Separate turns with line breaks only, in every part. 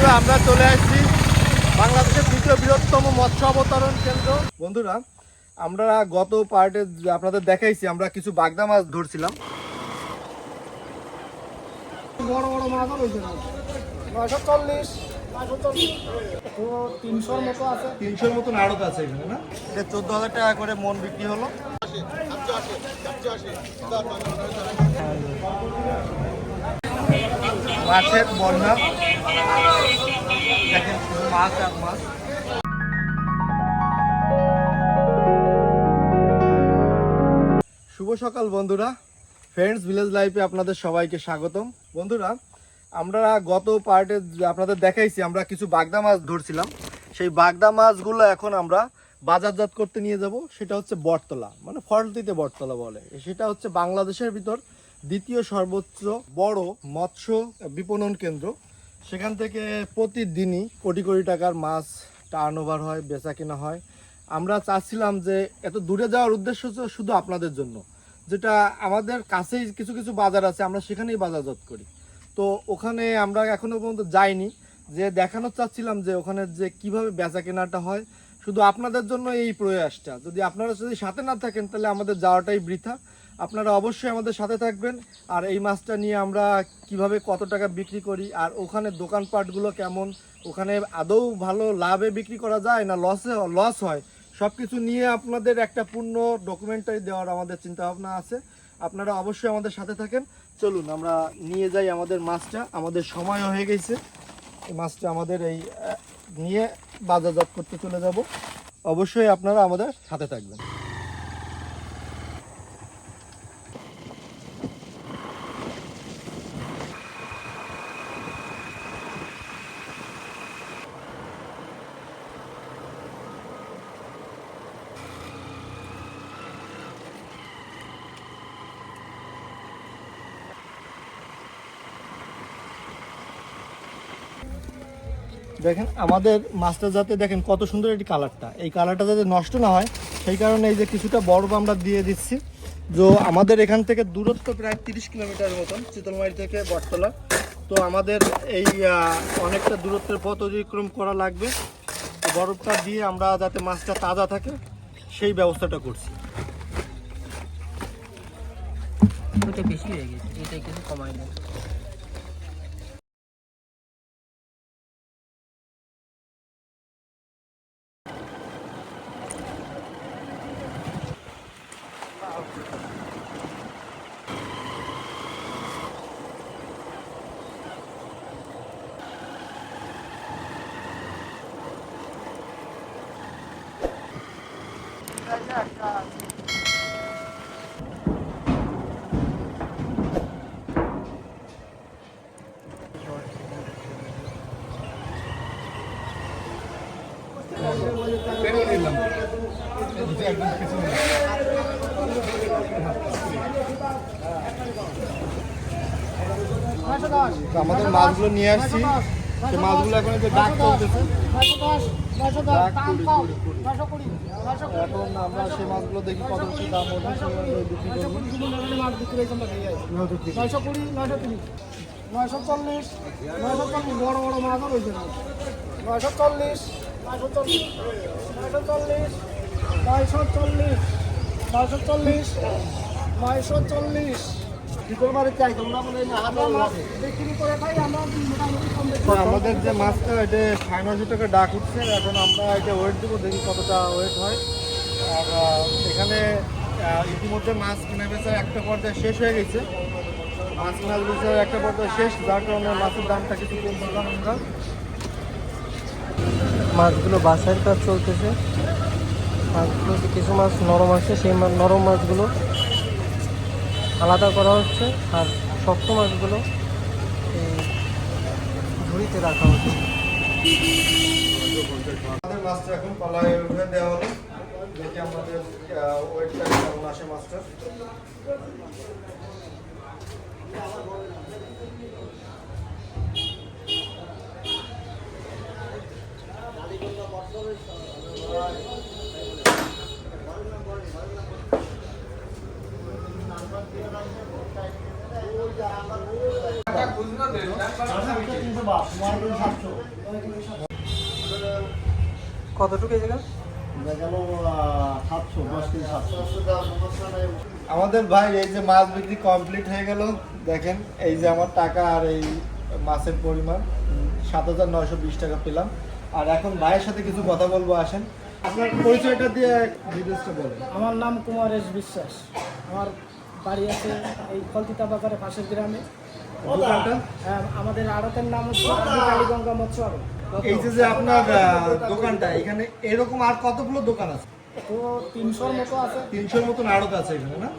বন্ধুরা আমরা চলে আসছি বাংলাদেশের দ্বিতীয় বৃহত্তম মৎস্য অবতরণ কেন্দ্র। বন্ধুরা আমরা গত পার্টে আপনাদের দেখাইছি আমরা কিছু বাগদা মাছ ধরছিলাম।
বড় বড় মাছও রয়েছে নয়শো চল্লিশ নয়শো চল্লিশ। তো তিনশোর মতো আছে।
তিনশোর মতন আড়ত আছে এখানে না? এটা চোদ্দ হাজার টাকা করে মন বিক্রি হলো। মাছের বন্যা। শুভ সকাল বন্ধুরা। ফ্রেন্ডস ভিলেজ লাইফে আপনাদের সবাইকে স্বাগতম। বন্ধুরা, আমরা গত পার্টে আপনাদের দেখাইছি, আমরা কিছু বাগদা মাছ ধরছিলাম। সেই বাগদা মাছগুলো এখন আমরা বাজারজাত করতে নিয়ে যাব। সেটা হচ্ছে বটতলা মানে ফলতিতে বটতলা বলে। সেটা হচ্ছে বাংলাদেশের ভিতর দ্বিতীয় সর্বোচ্চ বড় মৎস্য বিপণন কেন্দ্র। সেখান থেকে প্রতিদিনই কোটি কোটি টাকার মাছ টার্ন ওভার হয় বেচা কেনা হয়। আমরা চাচ্ছিলাম যে এত দূরে যাওয়ার উদ্দেশ্য শুধু আপনাদের জন্য। যেটা আমাদের কাছেই কিছু কিছু বাজার আছে, আমরা সেখানেই বাজারজাত করি। তো ওখানে আমরা এখনও পর্যন্ত যাইনি। যে দেখানো চাচ্ছিলাম যে ওখানে যে কীভাবে বেচা কেনাটা হয়, শুধু আপনাদের জন্য এই প্রয়াসটা। যদি আপনারা যদি সাথে না থাকেন, তাহলে আমাদের যাওয়াটাই বৃথা। আপনারা অবশ্যই আমাদের সাথে থাকবেন। আর এই মাছটা নিয়ে আমরা কীভাবে কত টাকা বিক্রি করি, আর ওখানে দোকানপাটগুলো কেমন, ওখানে আদৌ ভালো লাভে বিক্রি করা যায় না লসে লস হয়? সব কিছু নিয়ে আপনাদের একটা পূর্ণ ডকুমেন্টারি দেওয়ার আমাদের চিন্তা ভাবনা আছে। আপনারা অবশ্যই আমাদের সাথে থাকেন। চলুন, আমরা নিয়ে যাই আমাদের মাছটা। আমাদের সময় হয়ে গেছে। এই মাছটা আমাদের এই নিয়ে বাজারজাত করতে চলে যাব। অবশ্যই আপনারা আমাদের সাথে থাকবেন। দেখেন, আমাদের মাছটা যাতে দেখেন কত সুন্দর এটি কালারটা। এই কালারটা যাতে নষ্ট না হয়, সেই কারণে এই যে কিছুটা বরফ আমরা দিয়ে দিচ্ছি। তো আমাদের এখান থেকে দূরত্ব প্রায় তিরিশ কিলোমিটার মতন, চিতলমারি থেকে বটতলা। তো আমাদের এই অনেকটা দূরত্বের পথ অতিক্রম করা লাগবে। বরফটা দিয়ে আমরা যাতে মাছটা তাজা থাকে, সেই ব্যবস্থাটা করছি।
বেশি হয়ে গেছে, এটা কিছু না
আমাদের মাছগুলো নিয়ে আসছি। সে মাছগুলো এখন যে ডাক এখন আমরা সেই মাছগুলো দেখি কত কি দাম ওঠে
নয়শো কুড়ি নয়শো তিরিশ নয়শো চল্লিশ নয়শো চল্লিশ, বড় বড় মাছও রয়েছে। নয়শো চল্লিশ চল্লিশ চল্লিশ চল্লিশ
আমাদের যে মাছটা এটা সাড়ে নশো টাকা ডাক উঠছে, এখন আমরা এটা ওয়েট দেবো, দেখি কতটা ওয়েট হয়। আর এখানে ইতিমধ্যে মাছ কেনা বেচা একটা পর্যায়ে শেষ হয়ে গেছে। মাছ কেনা বেচার একটা পর্যায়ে শেষ, যার কারণে মাছের দামটা কিছু কমছিলাম আমরা
মাছগুলো বাসার কাজ চলতেছে। মাছগুলো কিছু মাছ নরম আছে, সেই নরম মাছগুলো আলাদা করা হচ্ছে আর শক্ত মাছগুলো ঝুড়িতে রাখা হচ্ছে।
আমাদের মাছটা এখন পালায় উঠে দেওয়া হলো। দেখি আমাদের ওয়েটটা কেমন আসে মাছটা।
কতটুকু এই জায়গা
আমাদের ভাই এই যে মাছ বিক্রি কমপ্লিট হয়ে গেল দেখেন এই যে আমার টাকা আর এই মাছের পরিমাণ সাত হাজার নয়শো বিশ টাকা পেলাম। আর এখন ভাইয়ের সাথে কিছু কথা বলব আসেন। আপনার পরিচয়টা দিয়ে ডিটেলসটা বলেন।
আমার নাম কুমার কুমারেশ বিশ্বাস। আমার বাড়ি আছে এই কলতিতা বাজারের পাশের গ্রামে। হ্যাঁ, আমাদের আড়তের নাম হচ্ছে কালীগঙ্গা মৎস্য আড়ত
এই যে যে আপনার দোকানটা এখানে এরকম আর কতগুলো দোকান আছে?
তো তিনশোর মতো আছে।
তিনশোর মতন আড়ত আছে এখানে না?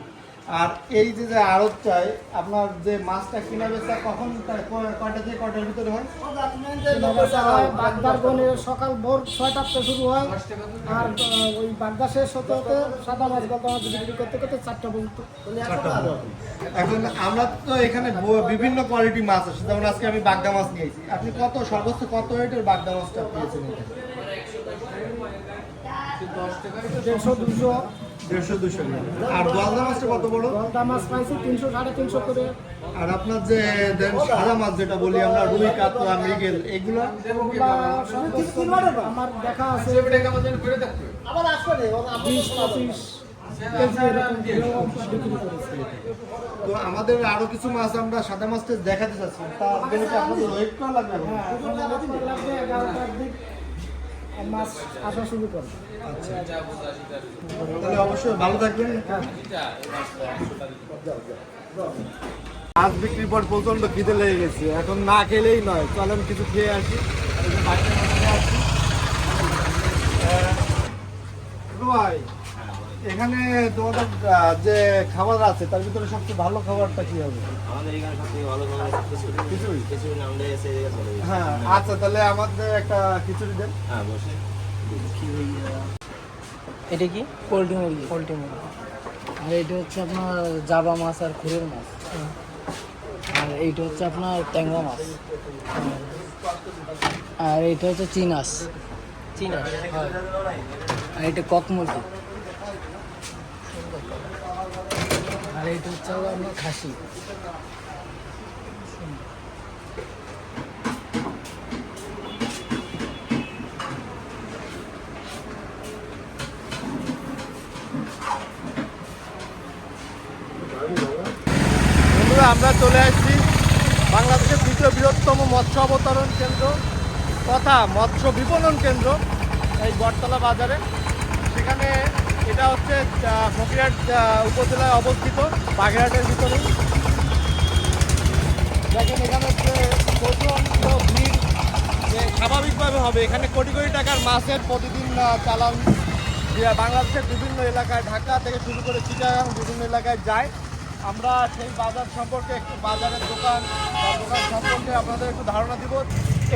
আর এই যে যে আড়ত চাই আপনার যে মাছটা কিনা বেচা কখন কয়টা থেকে কয়টার ভিতরে হয়?
বাগদার সকাল ভোর ছয়টাতে শুরু হয় আর ওই বাগদা শেষ হতে হতে সাদা মাছ গলদা মাছ বিক্রি করতে করতে চারটা পর্যন্ত।
এখন আমরা তো এখানে বিভিন্ন কোয়ালিটি মাছ আছে যেমন আজকে আমি বাগদা মাছ নিয়েছি। আপনি কত সর্বোচ্চ কত রেটের বাগদা মাছটা পেয়েছেন?
দেড়শো দুশো
দেড়শো দুশো আর গলদা মাছটা কত বড়
গলদা মাছ পাইছি তিনশো সাড়ে তিনশো করে।
আর আপনার যে দেন সাদা মাছ যেটা বলি আমরা রুই কাতলা মৃগেল এগুলো?
আমার দেখা আছে। বিশ পঁচিশ। কেজি এরকম দিয়েও বিক্রি করেছি
তো আমাদের আরও কিছু মাছ আমরা সাদা মাছটা দেখাতে চাচ্ছি। তার জন্য আপনাদের ওয়েট করা লাগবে
মাছ আসা শুরু করবে।
তাহলে অবশ্যই ভালো থাকবেন। মাছ বিক্রির পর প্রচণ্ড খিদে লেগে গেছে। এখন না খেলেই নয়। চলেন কিছু খেয়ে আসি। ভাই এখানে তোমাদের যে খাবার আছে তার ভিতরে সবচেয়ে ভালো খাবারটা কি হবে?
আমাদের এখানে ভালো খাবার খিচুড়ি।
খিচুড়ি?
খিচুড়ি নামটা এসে
হ্যাঁ আচ্ছা তাহলে আমাদের একটা খিচুড়ি দেন।
হ্যাঁ বসে।
এটা কি?
পোলট্রি মুরগি।
পোলট্রি মুরগি।
আর এটা হচ্ছে আপনার জাবা মাছ আর খুরের মাছ। আর এইটা হচ্ছে আপনার ট্যাংরা মাছ। আর এইটা হচ্ছে চিনাস।
চীনা
আর এটা কক মুরগি। এইটা হচ্ছে খাসি
আমরা চলে আসছি বাংলাদেশের দ্বিতীয় বৃহত্তম মৎস্য অবতরণ কেন্দ্র তথা মৎস্য বিপণন কেন্দ্র এই বটতলা বাজারে সেখানে এটা হচ্ছে ফকিরহাট উপজেলায় অবস্থিত, বাগেরহাটের ভিতরে। দেখেন, এখানে হচ্ছে প্রচণ্ড ভিড় স্বাভাবিকভাবে হবে। এখানে কোটি কোটি টাকার মাছের প্রতিদিন চালান বাংলাদেশের বিভিন্ন এলাকায়, ঢাকা থেকে শুরু করে চিটাগাং বিভিন্ন এলাকায় যায়। আমরা সেই বাজার সম্পর্কে একটু বাজারের দোকান দোকান সম্পর্কে আপনাদের একটু ধারণা দিব।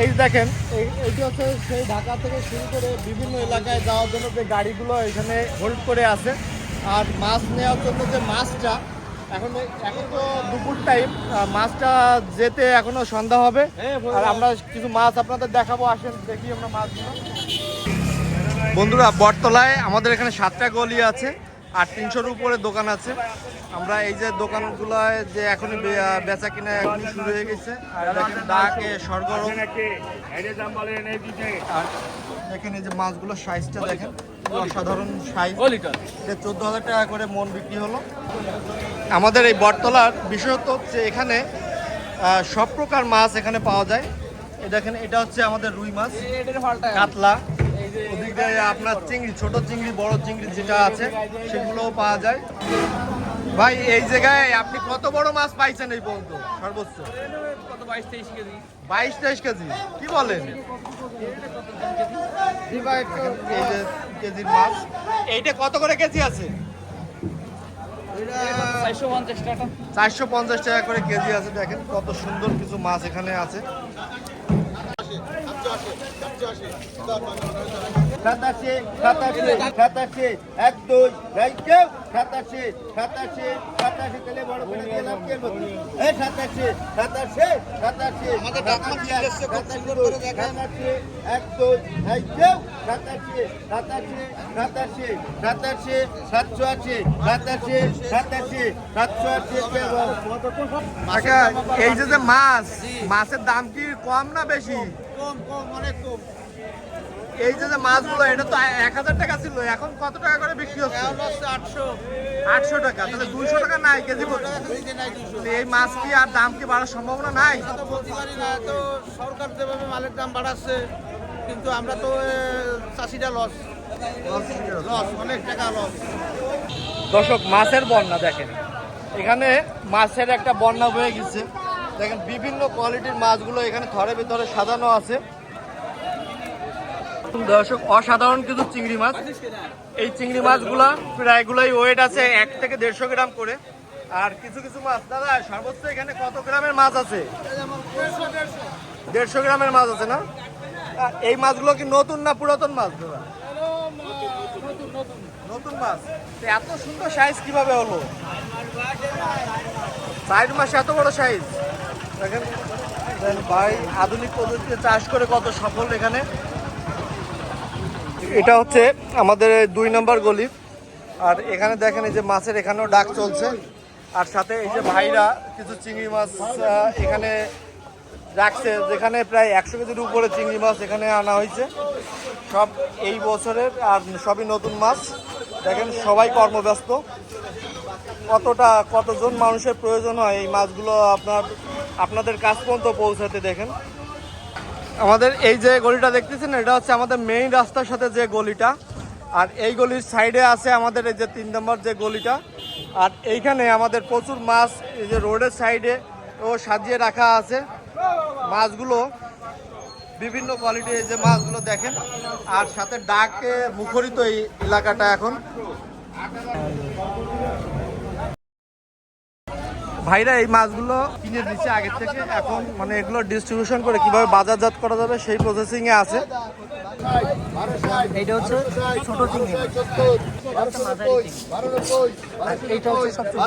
এই দেখেন এই এইটি হচ্ছে সেই ঢাকা থেকে শুরু করে বিভিন্ন এলাকায় যাওয়ার জন্য যে গাড়িগুলো এখানে হোল্ড করে আছে। আর মাছ নেওয়ার জন্য যে মাছটা এখন এখন তো দুপুর টাইম মাছটা যেতে এখনও সন্ধ্যা হবে। আর আমরা কিছু মাছ আপনাদের দেখাবো আসেন দেখি আমরা মাছগুলো। বন্ধুরা বটতলায় আমাদের এখানে সাতটা গলি আছে। আর তিনশোর উপরে দোকান আছে। আমরা এই যে দোকানগুলোয় যে এখন বেচা কিনা এখন শুরু হয়ে গেছে। আর দেখেন ডাকে সরগরম। আর দেখেন এই যে মাছগুলোর সাইজটা দেখেন অসাধারণ সাইজ এটা চোদ্দ হাজার টাকা করে মন বিক্রি হলো। আমাদের এই বটতলার বিশেষত হচ্ছে এখানে সব প্রকার মাছ এখানে পাওয়া যায়। দেখেন এটা হচ্ছে আমাদের রুই মাছ। কাতলা। ওদিকে আপনার চিংড়ি, ছোট চিংড়ি, বড় চিংড়ি যেটা আছে, সেগুলোও পাওয়া যায়। ভাই, এই জায়গায় আপনি কত বড় মাছ পাইছেন এই পর্যন্ত? সর্বোচ্চ? বাইশ, তেইশ কেজি। কি বলেন? মাছ। এইটা কত করে কেজি আছে? চারশো পঞ্চাশ টাকা করে কেজি আছে, দেখেন কত সুন্দর কিছু মাছ এখানে আছে। সাতাশে সাতাশে সাতাশে এক দুই সাতাশে সাতাশে সাতাশে তাহলে বড় করে সাতাশে সাতাশে সাতাশে সাতাশে সাতাশে সাতাশে আছে সাতাশে সাতাশে সাতশো আছে
আচ্ছা
এই যে মাছ মাছের দাম কি কম না বেশি
কম কম অনেক কম।
এই যে যে মাছগুলো এটা তো এক হাজার টাকা ছিল এখন কত টাকা করে বিক্রি হচ্ছে?
আটশো।
আটশো টাকা তাহলে দুইশো টাকা নাই কেজি এই মাছ কি আর দাম কি বাড়ার সম্ভাবনা নাই?
বলতে পারি না তো সরকার যেভাবে মালের দাম বাড়াচ্ছে কিন্তু আমরা তো এ, চাষিরা লস লস অনেক টাকা লস
দর্শক মাছের বন্যা দেখেন। এখানে মাছের একটা বন্যা বয়ে গেছে। দেখেন, বিভিন্ন কোয়ালিটির মাছগুলো এখানে থরে ভিতরে সাজানো আছে। দর্শক, অসাধারণ কিছু চিংড়ি মাছ। এই চিংড়ি মাছগুলা প্রায়গুলোই ওয়েট আছে এক থেকে দেড়শো গ্রাম করে। আর কিছু কিছু মাছ, দাদা, সর্বোচ্চ এখানে কত গ্রামের মাছ আছে? দেড়শো গ্রামের মাছ আছে না? এই মাছগুলো কি নতুন না পুরাতন মাছ, দাদা? নতুন মাছ। এত সুন্দর সাইজ কীভাবে হলো? চার মাস এত বড় সাইজ দেখেন ভাই আধুনিক পদ্ধতিতে চাষ করে কত সফল এখানে। এটা হচ্ছে আমাদের দুই নম্বর গলি। আর এখানে দেখেন এই যে মাছের এখানেও ডাক চলছে। আর সাথে এই যে ভাইরা কিছু চিংড়ি মাছ এখানে রাখছে যেখানে প্রায় একশো কেজির উপরে চিংড়ি মাছ এখানে আনা হয়েছে। সব এই বছরের আর সবই নতুন মাছ। দেখেন সবাই কর্মব্যস্ত। কতটা, কতজন মানুষের প্রয়োজন হয় এই মাছগুলো আপনার, আপনাদের কাছ পর্যন্ত পৌঁছাতে দেখেন? আমাদের এই যে গলিটা দেখতেছেন, এটা হচ্ছে আমাদের মেইন রাস্তার সাথে যে গলিটা। আর এই গলির সাইডে আছে আমাদের এই যে তিন নম্বর যে গলিটা। আর এইখানে আমাদের প্রচুর মাছ এই যে রোডের সাইডে ও সাজিয়ে রাখা আছে। মাছগুলো বিভিন্ন কোয়ালিটির যে মাছগুলো দেখেন। আর সাথে ডাকে মুখরিত এই এলাকাটা এখন। ভাইরা এই মাছগুলো কিনে দিচ্ছে আগের থেকে। এখন মানে এগুলো ডিস্ট্রিবিউশন করে কীভাবে বাজারজাত করা যাবে সেই প্রসেসিং এ আছে।
এইটা হচ্ছে ছোট চিংড়ি এইটা হচ্ছে সবচেয়ে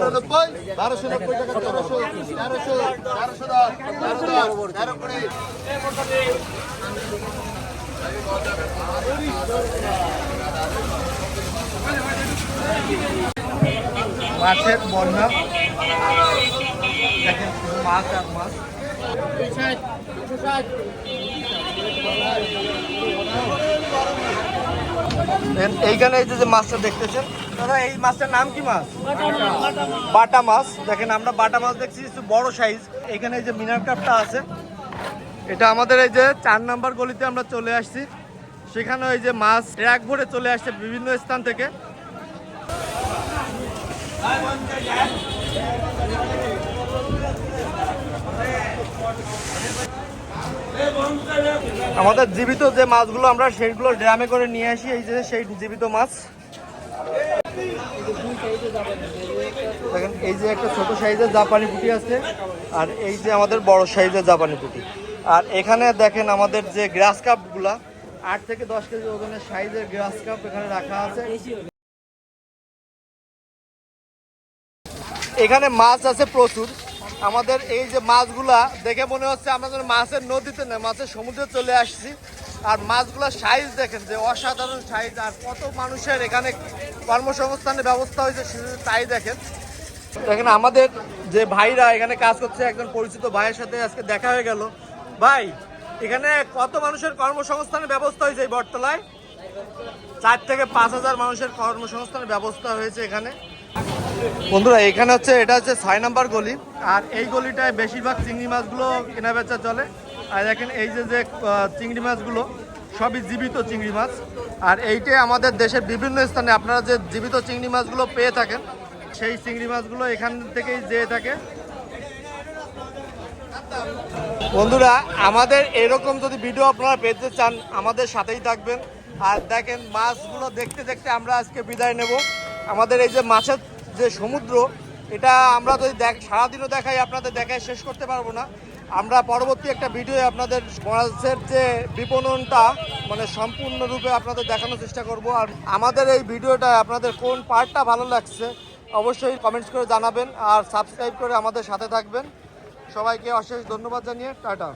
মাছের বন্যা। দেখেন মাছ আর মাছ এইখানে এই যে মাছটা দেখতেছেন, দাদা, এই মাছটার নাম কি মাছ? বাটা মাছ। দেখেন, আমরা বাটা মাছ দেখছি, একটু বড় সাইজ এখানে এই যে মিনার কাপটা আছে, এটা আমাদের এই যে চার নাম্বার গলিতে আমরা চলে আসছি। সেখানে ওই যে মাছ ট্র্যাক ভরে চলে আসছে বিভিন্ন স্থান থেকে। আমাদের জীবিত যে মাছগুলো আমরা সেইগুলো ড্রামে করে নিয়ে আসি, এই যে সেই জীবিত মাছ। দেখেন, এই যে একটা ছোট সাইজের জাপানি পুঁটি আছে, আর এই যে আমাদের বড় সাইজের জাপানি পুঁটি। আর এখানে দেখেন আমাদের যে গ্রাস কাপগুলা, আট থেকে দশ কেজি ওজনের সাইজের গ্রাস কাপ এখানে রাখা আছে। এখানে মাছ আছে প্রচুর। আমাদের এই যে মাছগুলা দেখে মনে হচ্ছে আমরা যেন মাছের নদীতে না, মাছের সমুদ্রে চলে আসছি। আর মাছগুলার সাইজ দেখেন যে অসাধারণ সাইজ আর কত মানুষের এখানে কর্মসংস্থানের ব্যবস্থা হয়েছে তাই দেখেন। দেখেন আমাদের যে ভাইরা এখানে কাজ করছে, একজন পরিচিত ভাইয়ের সাথে আজকে দেখা হয়ে গেল। ভাই, এখানে কত মানুষের কর্মসংস্থানের ব্যবস্থা হয়েছে এই বটতলায়? চার থেকে পাঁচ হাজার মানুষের কর্মসংস্থানের ব্যবস্থা হয়েছে এখানে। বন্ধুরা এখানে হচ্ছে এটা হচ্ছে ছয় নম্বর গলি। আর এই গলিটায় বেশিরভাগ চিংড়ি মাছগুলো কেনা বেচা চলে। আর দেখেন এই যে যে চিংড়ি মাছগুলো সবই জীবিত চিংড়ি মাছ। আর এইটাই আমাদের দেশের বিভিন্ন স্থানে আপনারা যে জীবিত চিংড়ি মাছগুলো পেয়ে থাকেন সেই চিংড়ি মাছগুলো এখান থেকেই যেয়ে থাকে। বন্ধুরা আমাদের এরকম যদি ভিডিও আপনারা পেতে চান আমাদের সাথেই থাকবেন। আর দেখেন মাছগুলো দেখতে দেখতে আমরা আজকে বিদায় নেব। আমাদের এই যে মাছের যে সমুদ্র, এটা আমরা যদি দেখ, সারাদিনও দেখাই, আপনাদের দেখায় শেষ করতে পারব না। আমরা পরবর্তী একটা ভিডিও আপনাদের মাছের যে বিপণনটা মানে সম্পূর্ণরূপে আপনাদের দেখানোর চেষ্টা করব। আর আমাদের এই ভিডিওটা আপনাদের কোন পার্টটা ভালো লাগছে, অবশ্যই কমেন্টস করে জানাবেন। আর সাবস্ক্রাইব করে আমাদের সাথে থাকবেন। সবাইকে অশেষ ধন্যবাদ জানিয়ে, টাটা।